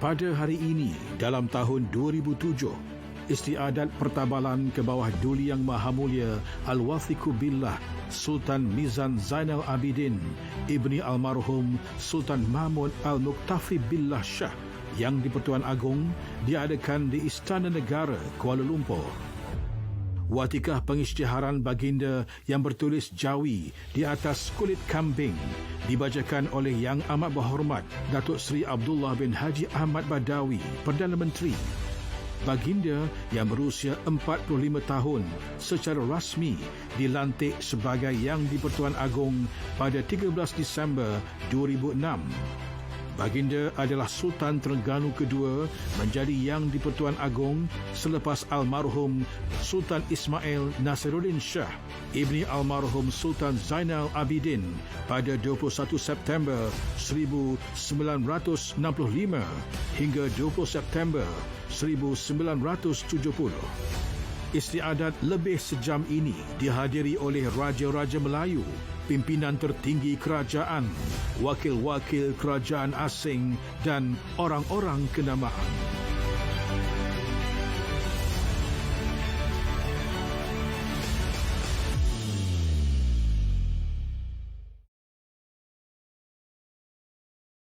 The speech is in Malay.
Pada hari ini, dalam tahun 2007, istiadat pertabalan ke bawah Duli Yang Maha Mulia Al-Wathiqu Billah Sultan Mizan Zainal Abidin Ibni Almarhum Sultan Mahmud Al-Muqtafi Billah Shah yang di-Pertuan Agong diadakan di Istana Negara Kuala Lumpur. Watikah pengisytiharan baginda yang bertulis Jawi di atas kulit kambing dibacakan oleh Yang Amat Berhormat Datuk Seri Abdullah bin Haji Ahmad Badawi, Perdana Menteri. Baginda yang berusia 45 tahun secara rasmi dilantik sebagai Yang di-Pertuan Agong pada 13 Disember 2006. Baginda adalah Sultan Terengganu kedua menjadi Yang di-Pertuan Agong selepas almarhum Sultan Ismail Nasiruddin Shah ibni almarhum Sultan Zainal Abidin pada 21 September 1965 hingga 20 September 1970. Istiadat lebih sejam ini dihadiri oleh Raja-Raja Melayu, pimpinan tertinggi kerajaan, wakil-wakil kerajaan asing dan orang-orang kenamaan.